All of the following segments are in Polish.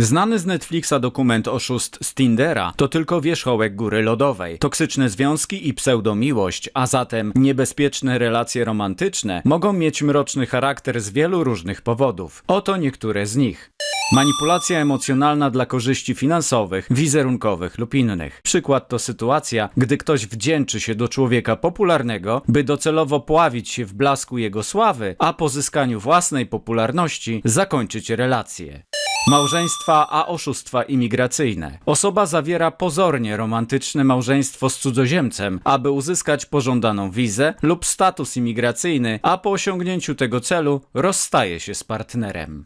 Znany z Netflixa dokument oszust z Tindera to tylko wierzchołek góry lodowej. Toksyczne związki i pseudomiłość, a zatem niebezpieczne relacje romantyczne mogą mieć mroczny charakter z wielu różnych powodów. Oto niektóre z nich. Manipulacja emocjonalna dla korzyści finansowych, wizerunkowych lub innych. Przykład to sytuacja, gdy ktoś wdzięczy się do człowieka popularnego, by docelowo pławić się w blasku jego sławy, a po zyskaniu własnej popularności zakończyć relacje. Małżeństwa, a oszustwa imigracyjne. Osoba zawiera pozornie romantyczne małżeństwo z cudzoziemcem, aby uzyskać pożądaną wizę lub status imigracyjny, a po osiągnięciu tego celu rozstaje się z partnerem.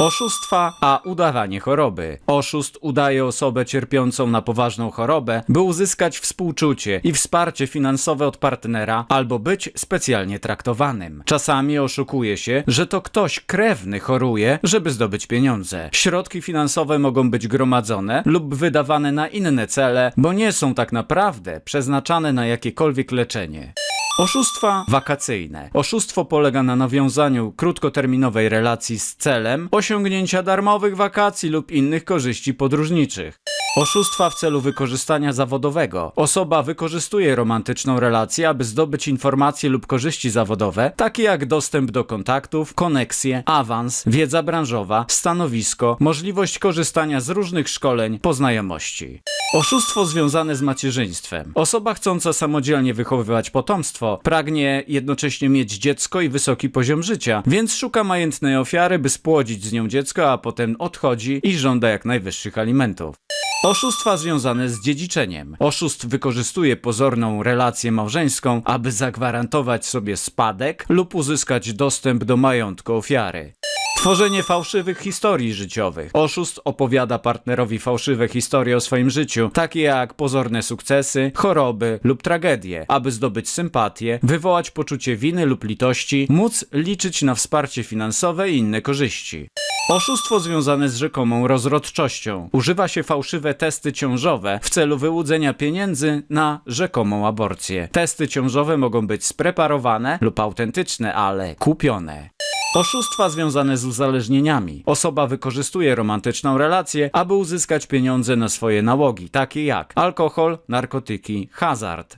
Oszustwa, a udawanie choroby. Oszust udaje osobę cierpiącą na poważną chorobę, by uzyskać współczucie i wsparcie finansowe od partnera albo być specjalnie traktowanym. Czasami oszukuje się, że to ktoś krewny choruje, żeby zdobyć pieniądze. Środki finansowe mogą być gromadzone lub wydawane na inne cele, bo nie są tak naprawdę przeznaczane na jakiekolwiek leczenie. Oszustwa wakacyjne. Oszustwo polega na nawiązaniu krótkoterminowej relacji z celem osiągnięcia darmowych wakacji lub innych korzyści podróżniczych. Oszustwa w celu wykorzystania zawodowego. Osoba wykorzystuje romantyczną relację, aby zdobyć informacje lub korzyści zawodowe, takie jak dostęp do kontaktów, koneksje, awans, wiedza branżowa, stanowisko, możliwość korzystania z różnych szkoleń, poznajomości. Oszustwo związane z macierzyństwem. Osoba chcąca samodzielnie wychowywać potomstwo pragnie jednocześnie mieć dziecko i wysoki poziom życia, więc szuka majętnej ofiary, by spłodzić z nią dziecko, a potem odchodzi i żąda jak najwyższych alimentów. Oszustwa związane z dziedziczeniem. Oszust wykorzystuje pozorną relację małżeńską, aby zagwarantować sobie spadek lub uzyskać dostęp do majątku ofiary. Tworzenie fałszywych historii życiowych. Oszust opowiada partnerowi fałszywe historie o swoim życiu, takie jak pozorne sukcesy, choroby lub tragedie, aby zdobyć sympatię, wywołać poczucie winy lub litości, móc liczyć na wsparcie finansowe i inne korzyści. Oszustwo związane z rzekomą rozrodczością. Używa się fałszywe testy ciążowe w celu wyłudzenia pieniędzy na rzekomą aborcję. Testy ciążowe mogą być spreparowane lub autentyczne, ale kupione. Oszustwa związane z uzależnieniami. Osoba wykorzystuje romantyczną relację, aby uzyskać pieniądze na swoje nałogi, takie jak alkohol, narkotyki, hazard.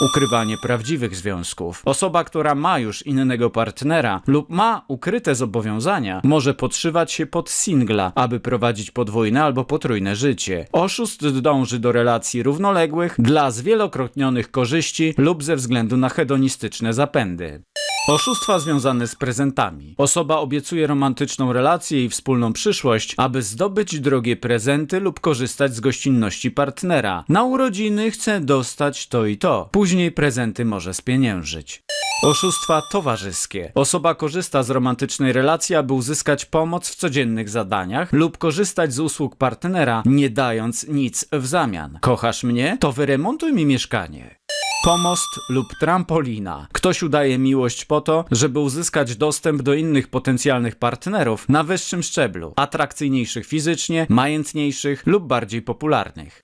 Ukrywanie prawdziwych związków. Osoba, która ma już innego partnera lub ma ukryte zobowiązania, może podszywać się pod singla, aby prowadzić podwójne albo potrójne życie. Oszust dąży do relacji równoległych dla zwielokrotnionych korzyści lub ze względu na hedonistyczne zapędy. Oszustwa związane z prezentami. Osoba obiecuje romantyczną relację i wspólną przyszłość, aby zdobyć drogie prezenty lub korzystać z gościnności partnera. Na urodziny chce dostać to i to. Później prezenty może spieniężyć. Oszustwa towarzyskie. Osoba korzysta z romantycznej relacji, aby uzyskać pomoc w codziennych zadaniach lub korzystać z usług partnera, nie dając nic w zamian. Kochasz mnie? To wyremontuj mi mieszkanie. Pomost lub trampolina. Ktoś udaje miłość po to, żeby uzyskać dostęp do innych potencjalnych partnerów na wyższym szczeblu, atrakcyjniejszych fizycznie, majętniejszych lub bardziej popularnych.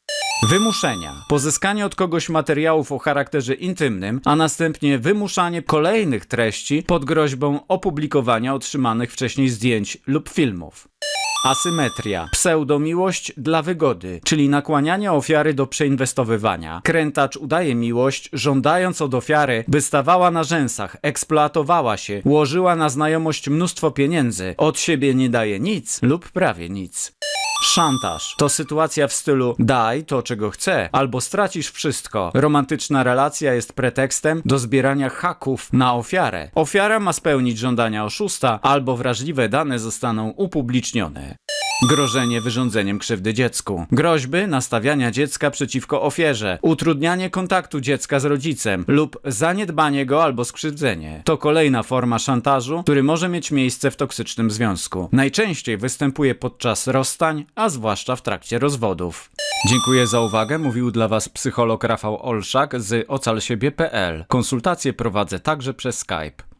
Wymuszenia. Pozyskanie od kogoś materiałów o charakterze intymnym, a następnie wymuszanie kolejnych treści pod groźbą opublikowania otrzymanych wcześniej zdjęć lub filmów. Asymetria. Pseudomiłość dla wygody, czyli nakłanianie ofiary do przeinwestowywania. Krętacz udaje miłość, żądając od ofiary, by stawała na rzęsach, eksploatowała się, łożyła na znajomość mnóstwo pieniędzy, od siebie nie daje nic lub prawie nic. Szantaż to sytuacja w stylu daj to, czego chcę, albo stracisz wszystko. Romantyczna relacja jest pretekstem do zbierania haków na ofiarę. Ofiara ma spełnić żądania oszusta, albo wrażliwe dane zostaną upublicznione. Grożenie wyrządzeniem krzywdy dziecku. Groźby nastawiania dziecka przeciwko ofierze, utrudnianie kontaktu dziecka z rodzicem lub zaniedbanie go albo skrzywdzenie. To kolejna forma szantażu, który może mieć miejsce w toksycznym związku. Najczęściej występuje podczas rozstań, a zwłaszcza w trakcie rozwodów. Dziękuję za uwagę, mówił dla Was psycholog Rafał Olszak z ocalsiebie.pl. Konsultacje prowadzę także przez Skype.